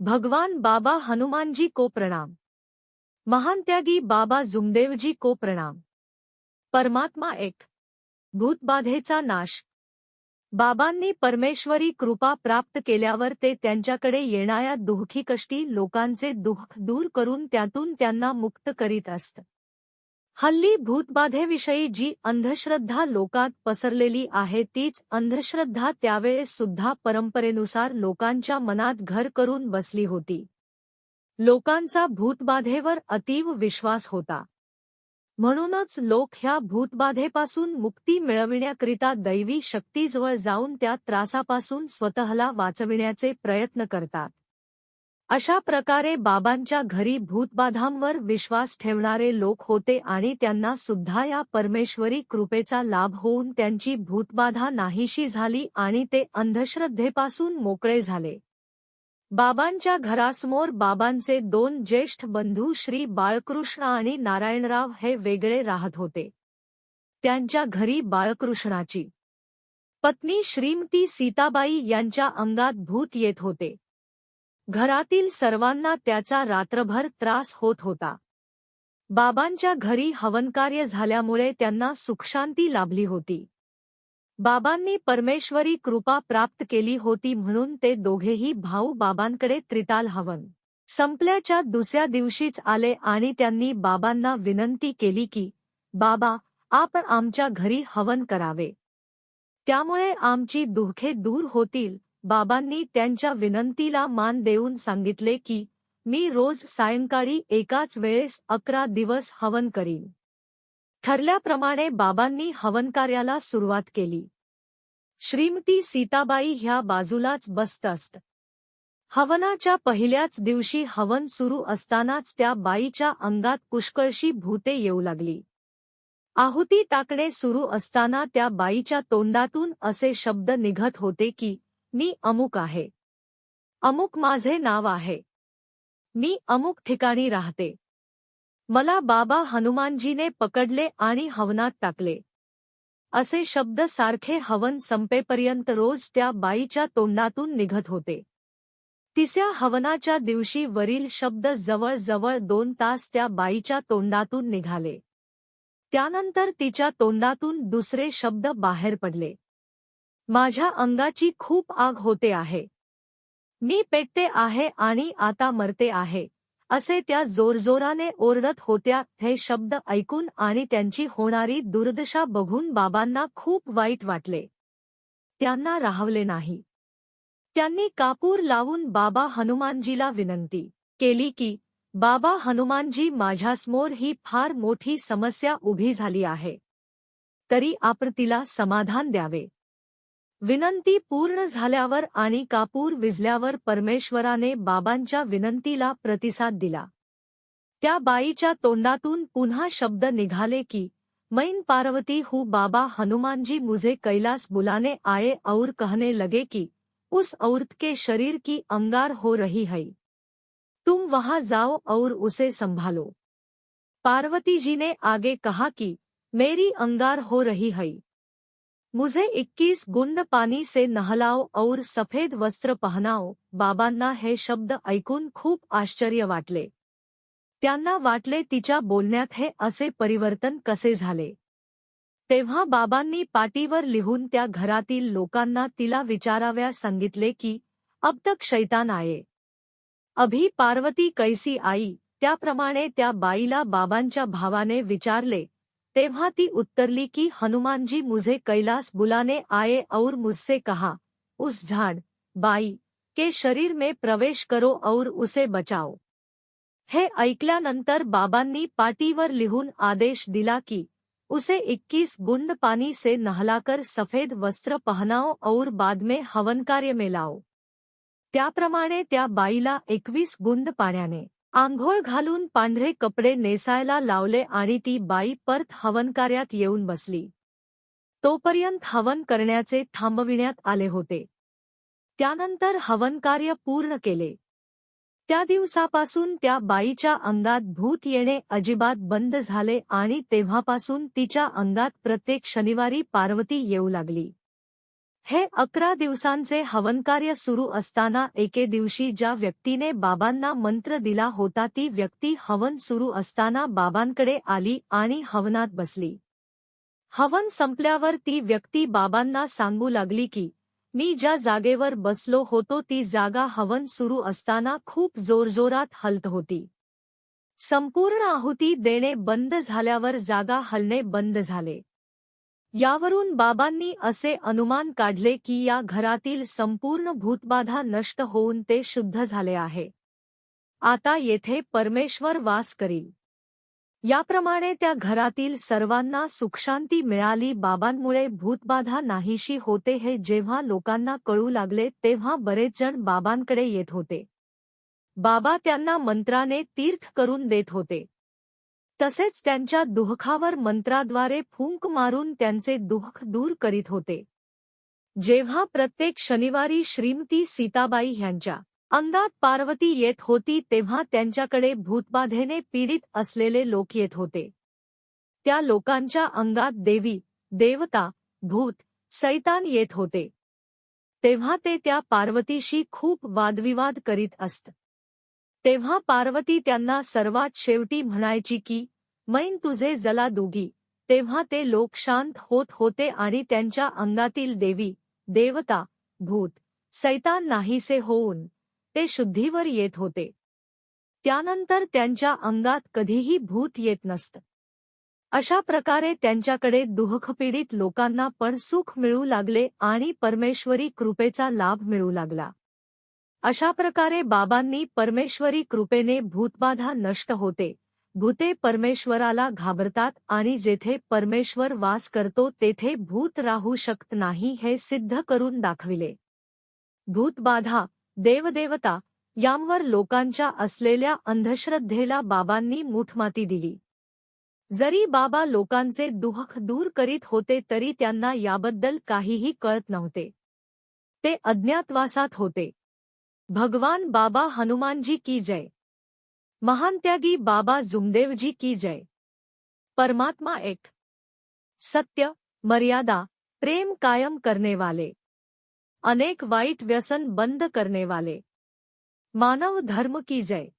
भगवान बाबा हनुमानजी को प्रणाम. महान त्यागी बाबा जुमदेवजी को प्रणाम. परमात्मा एक. भूतबाधेचा नाश. बाबांनी परमेश्वरी कृपा प्राप्त केल्यावर ते त्यांच्याकडे येणाऱ्या दुःखी कष्टी लोकांचे दुःख दूर करून त्यातून त्यांना मुक्त करीत असत. हल्ली भूतबाधेविषयी जी अंधश्रद्धा लोकात पसरलेली आहे तीच अंधश्रद्धा त्यावेळेस सुद्धा परंपरेनुसार लोकांच्या मनात घर करून बसली होती. लोकांचा भूतबाधेवर अतीव विश्वास होता. म्हणूनच लोक ह्या भूतबाधेपासून मुक्ती मिळविण्याकरिता दैवी शक्तीजवळ जाऊन त्या त्रासापासून स्वतःला वाचविण्याचे प्रयत्न करतात. अशा प्रकारे बाबांच्या घरी भूतबाधांवर विश्वास ठेवणारे लोक होते आणि त्यांना सुद्धा या परमेश्वरी कृपेचा लाभ होऊन त्यांची भूतबाधा नाहीशी झाली आणि ते अंधश्रद्धेपासून मोकळे झाले. बाबांच्या घरासमोर बाबांचे दोन ज्येष्ठ बंधू श्री बाळकृष्ण आणि नारायणराव हे वेगळे राहत होते. त्यांच्या घरी बाळकृष्णाची पत्नी श्रीमती सीताबाई यांच्या अंगात भूत येत होते. घरातील सर्वांना त्याचा रात्रभर त्रास होत होता. बाबांच्या घरी हवनकार्य झाल्यामुळे त्यांना सुखशांती लाभली होती. बाबांनी परमेश्वरी कृपा प्राप्त केली होती म्हणून ते दोघेही भाऊ बाबांकडे त्रिताल हवन. संपल्याच्या दुसऱ्या दिवशीच आले आणि त्यांनी बाबांना विनंती केली की बाबा आपण आमच्या घरी हवन करावे. त्यामुळे आमची दुःखे दूर होतील. बाबांनी त्यांच्या विनंतीला मान देऊन सांगितले की मी रोज सायंकाळी एकाच वेळेस अकरा दिवस हवन करीन. ठरल्याप्रमाणे बाबांनी हवनकार्याला सुरुवात केली. श्रीमती सीताबाई ह्या बाजूलाच बसत असत. हवनाच्या पहिल्याच दिवशी हवन सुरू असतानाच त्या बाईच्या अंगात पुष्कळशी भूते येऊ लागली. आहुती टाकणे सुरू असताना त्या बाईच्या तोंडातून असे शब्द निघत होते की मी अमुक आहे. अमुक माझे नाव आहे. मी अमुक ठिकाणी राहते. मला बाबा हनुमानजीने पकडले आणि हवनात टाकले. असे शब्द सारखे हवन संपेपर्यंत रोज त्या बाईच्या तोंडातून निघत होते. तिसऱ्या हवनाच्या दिवशी वरील शब्द जवळजवळ दोन तास त्या बाईच्या तोंडातून निघाले. त्यानंतर तिच्या तोंडातून दुसरे शब्द बाहेर पडले. माझ्या अंगाची खूप आग होते आहे. मी पेटते आहे आणि आता मरते आहे. असे त्या जोरजोराने ओरडत होत्या हे शब्द ऐकून आणि त्यांची होणारी दुर्दशा बघून बाबांना खूप वाईट वाटले. त्यांना राहवले नाही. त्यांनी कापूर लावून बाबा हनुमानजीला विनंती केली की बाबा हनुमानजी माझ्यासमोर ही फार मोठी समस्या उभी झाली आहे. तरी आपण तिला समाधान द्यावे. विनंती पूर्ण झाल्यावर आणि कापूर विझल्यावर परमेश्वराने बाबांच्या विनंतीला प्रतिसाद दिला. त्या बाईच्या तोंडातून पुन्हा शब्द निघाले की, मैन पार्वती हु बाबा हनुमानजी मुझे कैलास बुलाने आए और कहने लगे कि, उस औरत के शरीर की अंगार हो रही है। तुम वहाँ जाओ और उसे संभालो। पार्वती जी ने आगे कहा कि, मेरी अंगार हो रही है। मुझे इक्कीस गुंड पानी से नहलाओ और सफेद वस्त्र पहनाओ बाबांना हे शब्द ऐकून खूप आश्चर्य वाटले. त्यांना वाटले तिच्या बोलण्यात हे असे परिवर्तन कसे झाले? तेव्हा बाबांनी पाटीवर लिहून त्या घरातील लोकांना तिला विचाराव्या सांगितले की अब तक शैतान आये अभी पार्वती कैसी आई? त्याप्रमाणे त्या बाईला बाबांच्या भावाने विचारले तेव्हा ती उत्तरली की हनुमान जी मुझे कैलास बुलाने आए और मुझसे कहा, उस झाड़, बाई, के शरीर में प्रवेश करो और उसे बचाओ हे ऐकल्यानंतर बाबांनी पाटीवर लिहून आदेश दिला की, उसे इक्कीस गुंड पानी से नहलाकर सफ़ेद वस्त्र पहनाओ और बाद में हवन कार्य में लाओ। त्याप्रमाणे त्या बाईला एकवीस गुंड पाण्याने आंघोळ घालून पांढरे कपडे नेसायला लावले आणि ती बाई परत हवनकार्यात येऊन बसली. तोपर्यंत हवन करण्याचे थांबविण्यात आले होते. त्यानंतर हवनकार्य पूर्ण केले. त्या दिवसापासून त्या बाईच्या अंगात भूत येणे अजिबात बंद झाले आणि तेव्हापासून तिच्या अंगात प्रत्येक शनिवारी पार्वती येऊ लागली. हे अकरा दिवसांचे हवनकार्य सुरू असताना एके दिवशी ज्या व्यक्तीने बाबांना मंत्र दिला होता ती व्यक्ती हवन सुरू असताना बाबांकडे आली आणि हवनात बसली. हवन संपल्यावर ती व्यक्ती बाबांना सांगू लागली की मी ज्या जागेवर बसलो होतो ती जागा हवन सुरू असताना खूप जोरजोरात हलत होती. संपूर्ण आहुती देणे बंद झाल्यावर जागा हलणे बंद झाले. यावरून बाबांनी असे अनुमान काढले की या घरातील संपूर्ण भूतबाधा नष्ट होऊन ते शुद्ध झाले आहे. आता येथे परमेश्वर वास करील. याप्रमाणे त्या घरातील सर्वांना सुखशांती मिळाली. बाबांमुळे भूतबाधा नाहीशी होते हे जेव्हा लोकांना कळू लागले, तेव्हा बरेच जण बाबांकडे येत होते. बाबा त्यांना मंत्राने तीर्थ करून देत होते. तसेच त्यांच्या दुःखावर मंत्राद्वारे फुंक मारून त्यांचे दुःख दूर करीत होते. जेव्हा प्रत्येक शनिवारी श्रीमती सीताबाई ह्यांच्या अंगात पार्वती येत होती तेव्हा त्यांच्याकडे भूतबाधेने पीडित असलेले लोक येत होते. त्या लोकांच्या अंगात देवी देवता भूत सैतान येत होते. तेव्हा ते त्या पार्वतीशी खूप वादविवाद करीत असत. तेव्हा पार्वती त्यांना सर्वात शेवटी म्हणायची की मैन तुझे जला दोघी. तेव्हा ते लोक शांत होत होते आणि त्यांच्या अंगातील देवी देवता भूत सैतान नाहीसे होऊन ते शुद्धीवर येत होते. त्यानंतर त्यांच्या अंगात कधीही भूत येत नसत. अशा प्रकारे त्यांच्याकडे दुःखपीडित लोकांना पण सुख मिळू लागले आणि परमेश्वरी कृपेचा लाभ मिळू लागला. अशा प्रकारे बाबांनी परमेश्वरी कृपेने भूतबाधा नष्ट होते. भूते परमेश्वराला घाबरतात आणि जेथे परमेश्वर वास करतो तेथे भूत राहू शकत नाही हे सिद्ध करून दाखविले. भूतबाधा देवदेवता यांवर लोकांच्या असलेल्या अंधश्रद्धेला बाबांनी मुठमाती दिली. जरी बाबा लोकांचे दुःख दूर करीत होते तरी त्यांना याबद्दल काहीही कळत नव्हते. ते अज्ञातवासात होते. भगवान बाबा हनुमान जी की जय। महान त्यागी बाबा जुमदेव जी की जय। परमात्मा एक। सत्य, मर्यादा, प्रेम कायम करने वाले। अनेक वाइट व्यसन बंद करने वाले। मानव धर्म की जय।